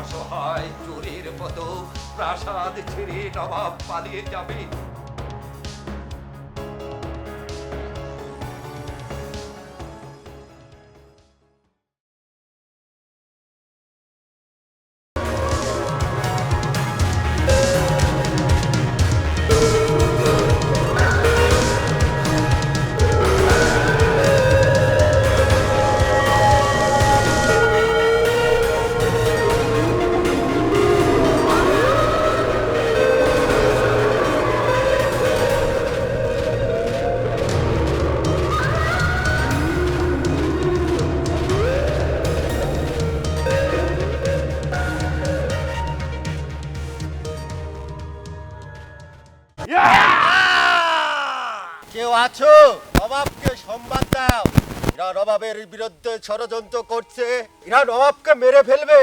অসহায় চোরের মতো প্রাসাদ ছেড়ে নবাব পালিয়ে যাবে। ষড়যন্ত্র করছে এরা নবাবকে মেরে ফেলবে।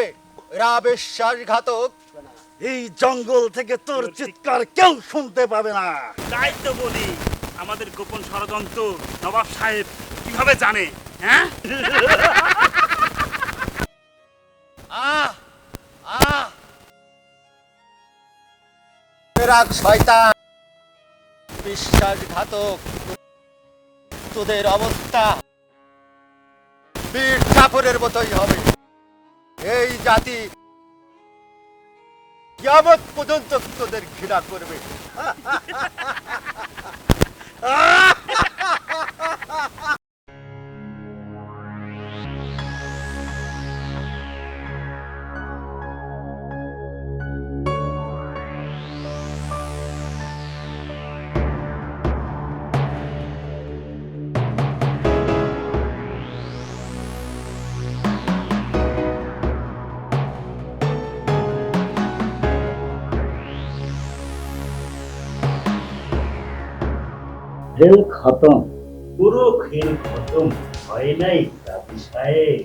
এরা বিশ্বাসঘাতক এই জঙ্গল থেকে তোর চিৎকার কেউ শুনতে পাবে না। তাই তো বলি আমাদের গোপন ষড়যন্ত্র নবাব সাহেব কীভাবে জানে হ্যাঁ? আহ আহ। শয়তান। বিশ্বাসঘাতক তোদের অবস্থা। বীর চাপরের মতোই হবে। এই জাতি কিয়ামত পর্যন্ত তোদের ঘৃণা করবে। খেল খতম। পুরো খেল খতম হয় নাই কাজী সাহেব।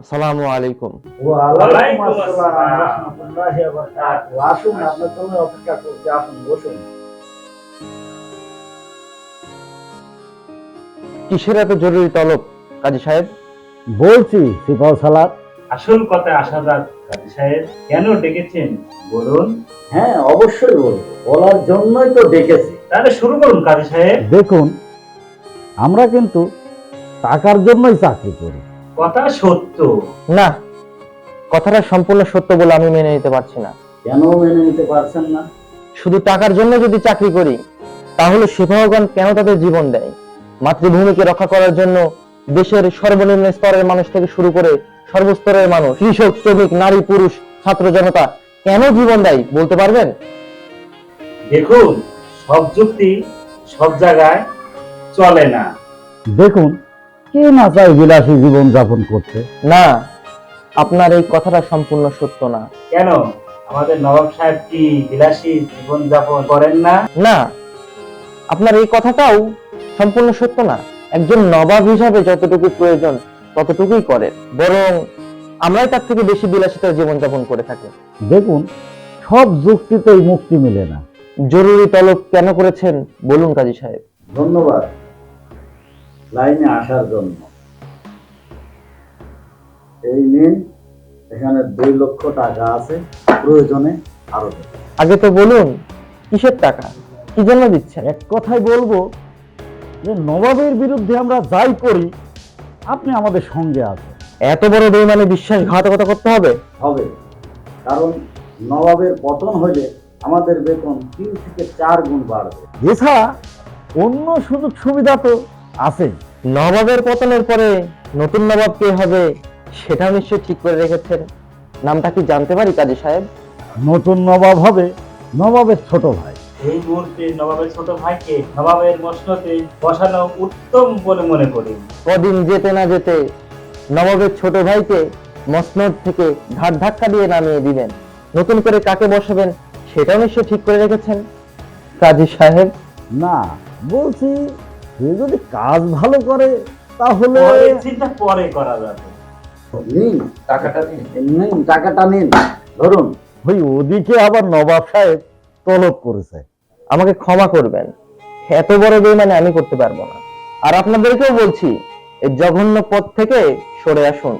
আসসালামু আলাইকুম। ওয়ালাইকুম আসসালাম। আসুন আপনার জন্য অপেক্ষা করতে আসুন বসুন। কিসের এত জরুরি তলব কাজী সাহেব? বলছি সিপাহ সালাদ। আসল কথা আসা যাক কাজী সাহেব কেন ডেকেছেন? বলুন। হ্যাঁ অবশ্যই বলব। বলার জন্যই তো ডেকেছি। তাহলে শুরু করুন কাজী সাহেব। দেখুন আমরা কিন্তু টাকার জন্যই চাকরি করি। কথা সত্য। না কথাটা সম্পূর্ণ সত্য বলে আমি মেনে নিতে পারছি না। কেন মেনে নিতে পারছেন না? শুধু টাকার জন্য যদি চাকরি করি তাহলে সিপাহগণ কেন তাদের জীবন দেয়? মাতৃভূমিকে রক্ষা করার জন্য দেশের সর্বনিম্ন স্তরের মানুষ থেকে শুরু করে সর্বস্তরের মানুষ কৃষক শ্রমিক নারী পুরুষ ছাত্র জনতা কেন জীবন দেয় বলতে পারবেন? দেখুন সব যুক্তি সব জায়গায় চলে না। দেখুন কে না চায় বিলাসী জীবন যাপন করতে? না আপনার এই কথাটা সম্পূর্ণ সত্য না। কেন? আমাদের নবাব সাহেব কি বিলাসী জীবন যাপন করেন না? না আপনার এই কথাটাও সম্পূর্ণ সত্য না। একজন নবাব হিসাবে যতটুকু প্রয়োজন ততটুকুই করেন বরং আমরাই তার থেকে বেশি বিলাসিতার জীবনযাপন করে থাকি। দেখুন সব যুক্তিতেই মুক্তি মিলে না। জরুরি তলব কেন করেছেন? বলুন কাজী সাহেব। ধন্যবাদ লাইনে আসার জন্য। এই নিন এখানে দুই লক্ষ টাকা আছে প্রয়োজনে আরও আগে তো বলুন কিসের টাকা? কি জন্য দিচ্ছেন? এক কথাই বলব যে নবাবের বিরুদ্ধে আমরা যাই করি আপনি আমাদের সঙ্গে আছেন। এত বড় বেইমানে বিশ্বাসঘাতকতা করতে হবে? হবে। কারণ নবাবের পতন হলে আমাদের বেতন তিন থেকে চার গুণ বাড়বে। এছাড়া অন্য সুযোগ সুবিধা তো আছে নবাবের পতনের পরে নতুন নবাব কে হবে সেটা নিশ্চয়ই ঠিক করে রেখেছেন। নামটা কি জানতে পারি কাজী সাহেব? নতুন নবাব হবে নবাবের ছোট ভাই। এই মুহূর্তে নবাবের ছোট ভাইকে নবাবের মসনতে বসানো উত্তম বলে মনে করি। কদিন যেতে না যেতে নবাবের ছোট ভাইকে মসনদ থেকে ঘাট ধাক্কা দিয়ে নামিয়ে দিবেন। নতুন করে কাকে বসাবেন সেটাও নিশ্চয় ঠিক করে রেখেছেন কাজী সাহেব। না বলছি সে যদি কাজ ভালো করে তাহলে চিন্তা পরে করা যাবে। নিন। টাকাটা নিন টাকাটা নিন। ধরুন। ওই ওদিকে আবার নবাব সাহেব তলব করেছে। আমাকে ক্ষমা করবেন। এত বড় বেইমানে আমি করতে পারব না। আর আপনাদেরকেও বলছি এই জঘন্য পথ থেকে সরে আসুন।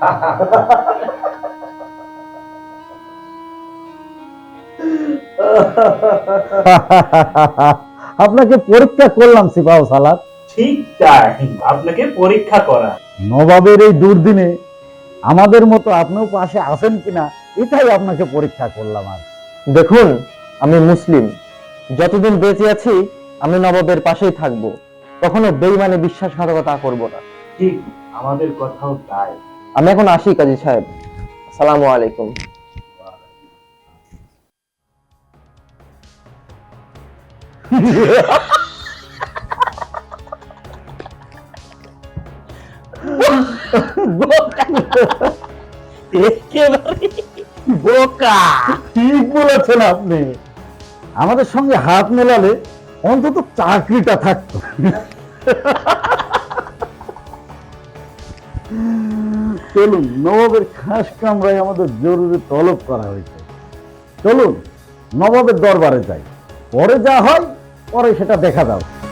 আপনাকে পরীক্ষা করলাম সিপাহ সালাদ। ঠিক তাই আপনাকে পরীক্ষা করা। নবাবের এই দুর্দিনে আমাদের মতো আপনিও পাশে আছেন কিনা এটাই আপনাকে পরীক্ষা করলাম আর। দেখুন আমি মুসলিম। যতদিন বেঁচে আছি আমি নবাবের পাশেই থাকব। কখনো বেইমানে বিশ্বাসঘাতকতা করব না। ঠিক আমাদের কথাও তাই। আমি এখন আসি কাজী সাহেব। আসসালামু আলাইকুম। একেবারে বোকা। ঠিক বলেছেন আপনি। আমাদের সঙ্গে হাত মেলালে অন্তত চাকরিটা চলুন, নবাবের খাস কামরায় আমাদের জরুরি তলব করা হয়েছে। চলুন, নবাবের দরবারে যাই। পরে যা হয়, পরে সেটা দেখা যাবে।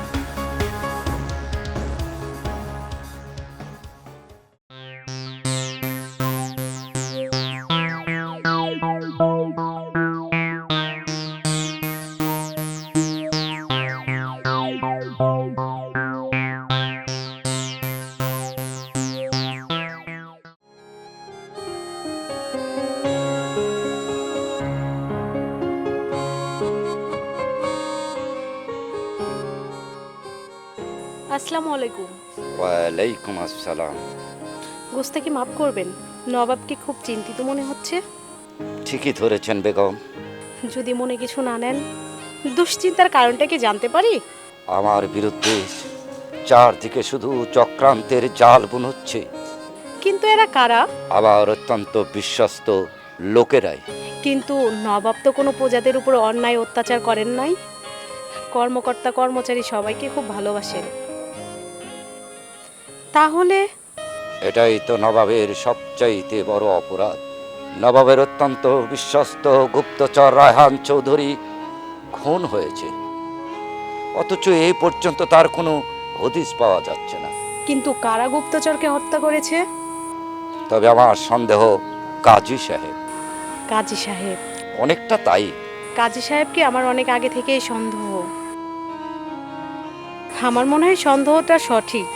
আসসালামু আলাইকুম। ওয়ালাইকুম আসসালাম। গোস্তাকে মাফ করবেন নবাবকে খুব চিন্তিত মনে হচ্ছে। ঠিকই ধরেছেন বেগম। যদি মনে কিছু না নেন দুশ্চিন্তার কারণটা কি জানতে পারি? আমার বিরুদ্ধে চারদিকে শুধু চক্রান্তের জাল বুনচ্ছে কিন্তু এরা কারা? আবার অত্যন্ত বিশ্বস্ত লোকেরাই। কিন্তু নবাব তো কোনো প্রজাদের উপর অন্যায় অত্যাচার করেন নাই। কর্মকর্তা কর্মচারী সবাইকে খুব ভালোবাসেন। তাহলে? এটাই তো নবাবের সবচাইতে বড় অপরাধ। নবাবের অত্যন্ত বিশ্বস্ত গুপ্তচর রায়হান চৌধুরী খুন হয়েছে। অথচ এই পর্যন্ত তার কোনো হদিস পাওয়া যাচ্ছে না। কিন্তু কারা গুপ্তচরকে হত্যা করেছে? তবে আমার সন্দেহ কাজী সাহেব। কাজী সাহেব। অনেকটা তাই। কাজী সাহেবকে আমার অনেক আগে থেকেই সন্দেহ? আমার মনে হয় সন্দেহটা সঠিক।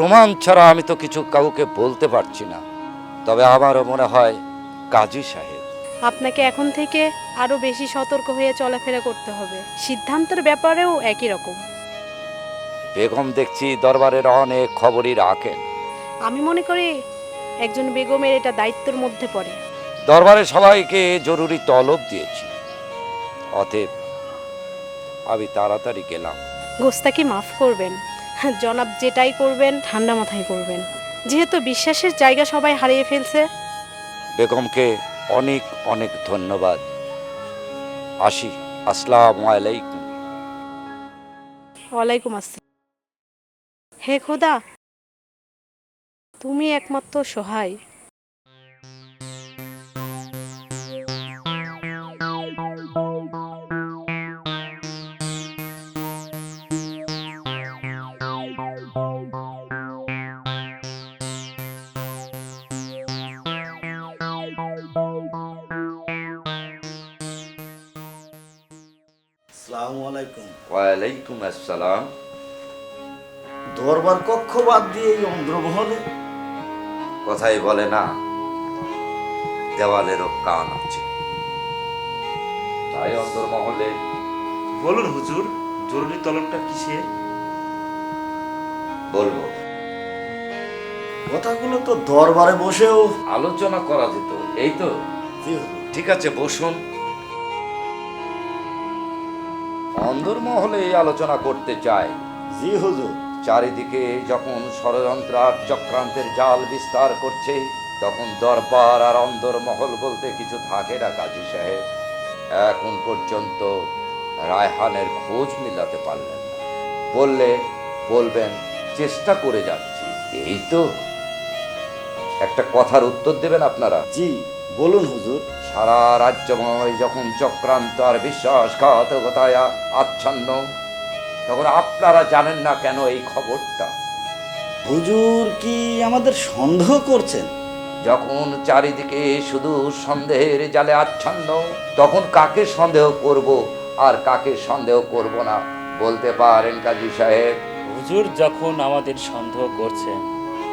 প্রমাণ ছাড়া আমি তো কিছু কাউকে বলতে পারছি না। তবে আমারও মনে হয় কাজী সাহেব। আপনাকে এখন থেকে আরও বেশি সতর্ক হয়ে চলাফেরা করতে হবে। সিদ্ধান্তের ব্যাপারেও একই রকম। বেগম দেখছি দরবারের অনেক খবরই রাখেন। আমি মনে করি একজন বেগমের এটা দায়িত্বের মধ্যে পড়ে। দরবারে সবাইকে জরুরি তলব দিয়েছি। অতএব আমি তাড়াতাড়ি গেলাম। গোস্তাকে মাফ করবেন। জনাব যেটাই করবেন ঠান্ডা মাথায় করবেন। যেহেতু বিশ্বাসের জায়গা সবাই হারিয়ে ফেলছে। বেগমকে অনেক অনেক ধন্যবাদ। আসি আসসালামু আলাইকুম। ওয়ালাইকুম আসসালাম। হে খোদা তুমি একমাত্র সহায়। আসসালাম দরবার কক্ষ বাদ দিয়ে এই অন্ধ্রমহলে কথাই বলে না দেওয়ালেরও কান আছে। তাই অন্তর্মহলে বলুন হুজুর জরুরি তলবটা কিসের বলব। কথাগুলো তো দরবারে বসেও আলোচনা করা যেত এই তো। ঠিক আছে বসুন। অন্দরমহলে এই আলোচনা করতে চাই জি হুজুর। চারিদিকে যখন ষড়যন্ত্র আর চক্রান্তের জাল বিস্তার করছে তখন দরবার আর অন্দরমহল বলতে কিছু থাকে না কাজী সাহেব। এখন পর্যন্ত রায়হানের খোঁজ মিলাতে পারলেন না। বললে বলবেন চেষ্টা করে যাচ্ছি। এই তো। একটা কথার উত্তর দেবেন আপনারা? জি বলুন হুজুর। সারা রাজ্যময় যখন চক্রান্ত আর বিশ্বাসঘাতকতায় আচ্ছন্ন তখন আপনারা জানেন না কেন এই খবরটা? হুজুর কি আমাদের সন্দেহ করছেন? যখন চারিদিকে শুধু সন্দেহের জালে আচ্ছন্ন তখন কাকে সন্দেহ করব আর কাকে সন্দেহ করব না? বলতে পারেন কাজী সাহেব। হুজুর যখন আমাদের সন্দেহ করছেন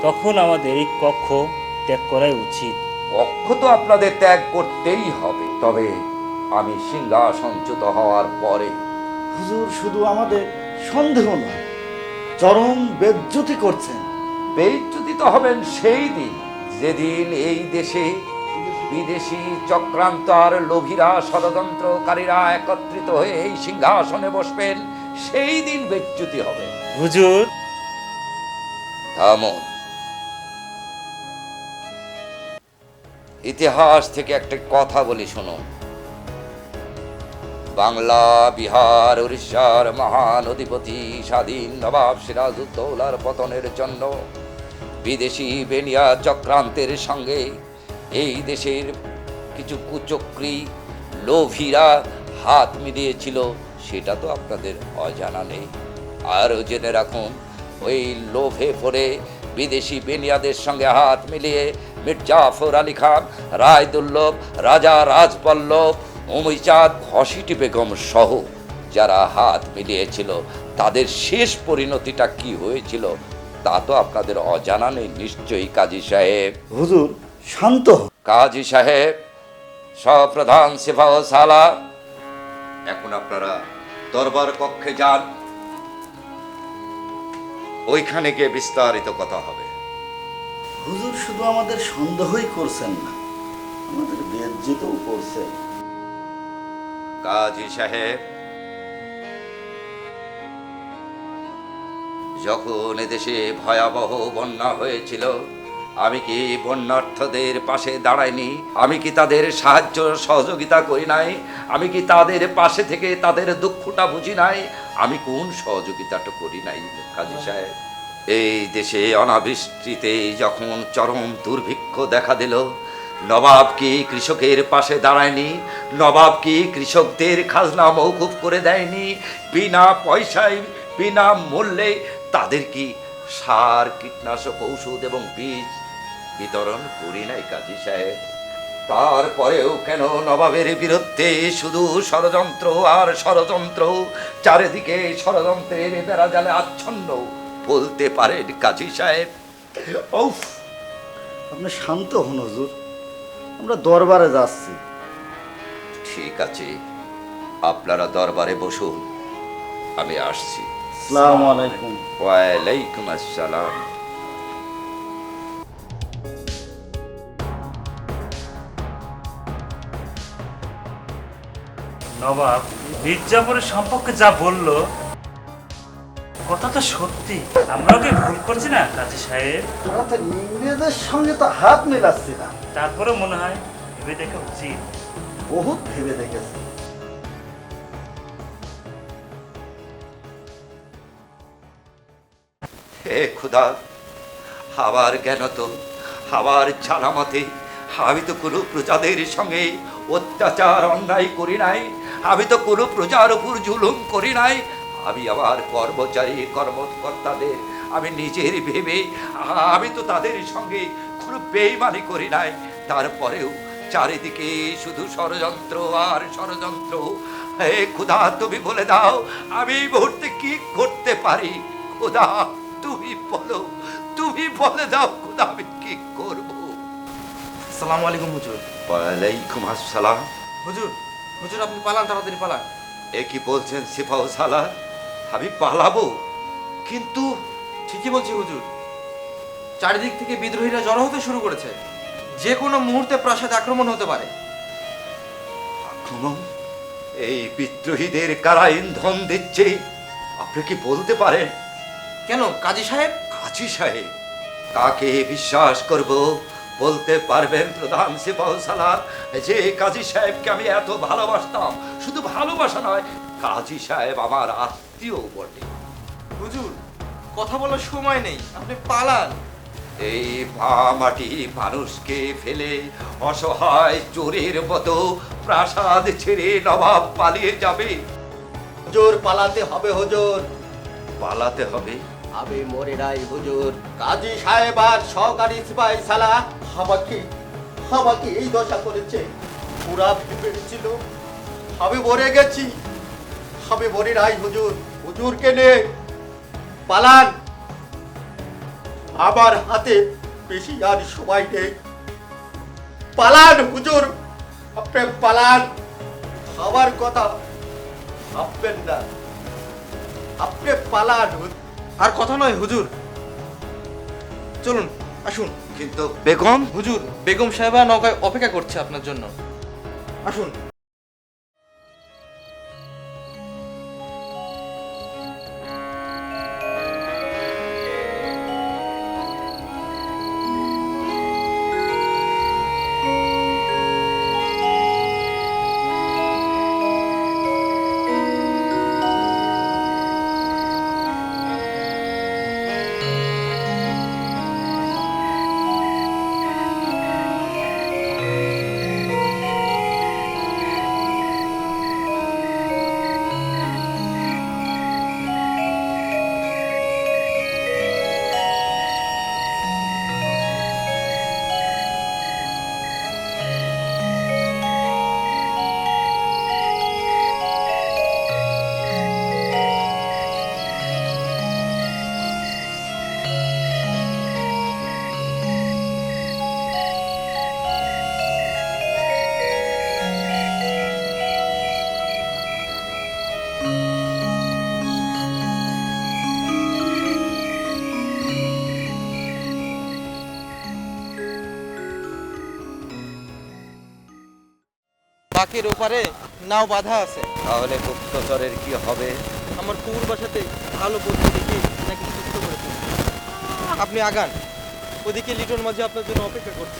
তখন আমাদের এই কক্ষ ত্যাগ করাই উচিত। কক্ষ তো আপনাদের ত্যাগ করতেই হবে। তবে আমি সিংহাসনচ্যুত হওয়ার পরে হুজুর শুধু আমাদের সন্দেহ নয় চরম বেজ্জতি করছেন। বেচ্যুতিত হবেন সেই দিন যেদিন এই দেশে বিদেশি চক্রান্ত আর লোভীরা ষড়যন্ত্রকারীরা একত্রিত হয়ে এই সিংহাসনে বসবেন সেই দিন বেচ্যুতি হবে। হুজুর। থামুন। ইতিহাস থেকে একটা কথা বলি, শোনো। বাংলা, বিহার, উড়িষ্যার মহান অধিপতি, স্বাধীন নবাব সিরাজউদ্দৌলার পতনের জন্য বিদেশি বেনিয়া চক্রান্তের সঙ্গে এই দেশের কিছু কুচক্রী লোভীরা হাত মিলিয়েছিল, সেটা তো আপনাদের অজানা নেই। আরও জেনে রাখুন, ওই লোভে পড়ে বিদেশি বেনিয়াদের সঙ্গে হাত মিলিয়ে মির্জাফর আলী খান রায়দুল্লভ রাজা রাজপল্লব অমিচাঁদ ঘসিটি বেগম সহ যারা হাত মিলিয়েছিল তাদের শেষ পরিণতিটা কি হয়েছিল তা তো আপনাদের অজানা নেই নিশ্চয়ই কাজী সাহেব। হুজুর শান্ত কাজী সাহেব সপ্রধান সেফা ও সালা এখন আপনারা দরবার কক্ষে যান। ওইখানে গিয়ে বিস্তারিত কথা হবে। হুজুর শুধু আমাদের সন্দেহই করছেন না, আমাদের বেজ্জিতও করছেন। কাজী সাহেব, যখন এদেশে ভয়াবহ বন্যা হয়েছিল, আমি কি বন্যার্থদের পাশে দাঁড়াইনি? আমি কি তাদের সাহায্য সহযোগিতা করি নাই? আমি কি তাদের পাশে থেকে তাদের দুঃখটা বুঝি নাই? আমি কোন সহযোগিতাটা করি নাই, কাজী সাহেব? এই দেশে অনাবৃষ্টিতে যখন চরম দুর্ভিক্ষ দেখা দিল, নবাব কি কৃষকের পাশে দাঁড়ায়নি? নবাব কি কৃষকদের খাজনা মৌকুফ করে দেয়নি? বিনা পয়সায়, বিনা মূল্যে তাদের কি সার, কীটনাশক ঔষধ এবং বীজ বিতরণ করি নাই, কাজী সাহেব? তারপরেও কেন নবাবের বিরুদ্ধে শুধু ষড়যন্ত্র আর ষড়যন্ত্র? চারিদিকে ষড়যন্ত্রের বেড়া জালে আচ্ছন্ন বলতে পারেন কাজী সাহেব। উফ আপনি শান্ত হন হুজুর। আমরা দরবারে যাচ্ছি। ঠিক আছে আপনারা দরবারে বসুন আমি আসছি। আসসালামু আলাইকুম। ওয়ালাইকুম আসসালাম। নবাব মির্জাপুরের সম্পর্কে যা বলল কথা তো সত্যি। আমরাও কি ভুল করছি না কাজী সাহেব? আমরা তো ইংরেজের সঙ্গে তো হাত মেলাচ্ছি না। তারপরে মনে হয় ভেবে দেখা উচিত। বহুত ভেবে দেখেছি। হে খুদা আবার জ্ঞান তো? আবার জানামতে আমি তো কোনো প্রজাদের সঙ্গে অত্যাচার অন্যায় করি নাই। আমি তো কোনো প্রজার উপর জুলুম করি নাই। আমি আমার কর্মচারী কর্মকর্তাদের আমি নিজের ভেবে আমি তো তাদের সঙ্গে কোনো বেইমানি করি নাই। তারপরেও চারিদিকে শুধু ষড়যন্ত্র আর ষড়যন্ত্র। হে খুদা তুমি বলে দাও আমি এই মুহূর্তে কি করতে পারি? খুদা তুমি বলো তুমি বলে দাও খুদা আমি কি করব? সালাম আলাইকুম হুজুর। ওয়ালাইকুম আসসালাম। হুজুর হুজুর আপনি পালান তাড়াতাড়ি পালান। এ কি বলছেন সিফাউ সালা আমি পালাবো। কিন্তু ঠিকই বলছি হুজুর চারিদিক থেকে বিদ্রোহীরা জড়ো হতে শুরু করেছে। যে কোনো মুহূর্তে প্রাসাদ আক্রমণ হতে পারে। আক্রমণ? এই বিদ্রোহীদের কারা ইন্ধন দিচ্ছে? আপনি কি বলতে পারেন? কেন কাজী সাহেব? কাজী সাহেব কাকে বিশ্বাস করব? বলতে পারবেন প্রধান সিপাহ সালার যে কাজী সাহেবকে আমি এত ভালোবাসতাম। শুধু ভালোবাসা নয় কাজী সাহেব আমার আত্মীয় বটে। হুজুর কথা বলার সময় নেই আপনি পালান। এই মাটি মানুষকে ফেলে অসহায় চোরের মতো প্রাসাদ ছেড়ে নবাব পালিয়ে যাবে। হুজুর পালাতে হবে হুজুর। পালাতে হবে? আমি মরে নাই হুজুর। কাজী সাহেব আর সহকারী সিপাই সালা আমাকে আমাকে এই দশা করেছে? পুরা ভেবেছিল আমি মরে গেছি। আমি মরে নাই হুজুর। হুজুরকে নে পালান। আমার হাতে বেশি আর সময় নেই। পালান হুজুর, আপনি পালান। আমার কথা ভাববেন না। আপনি পালান হুজুর। আর কথা নয় হুজুর। চলুন আসুন। কিন্তু বেগম? হুজুর বেগম সাহেবা নৌকায় অপেক্ষা করছে আপনার জন্য। আসুন। বাকের ওপারে নাও বাধা আছে। তাহলে গুপ্তচরের কি হবে? আমার কুকুর বাসাতে ভালো বুদ্ধি দেখি নাকি সুস্থ করে আপনি আগান। ওদিকে লিটন মাঝে আপনার জন্য অপেক্ষা করছে।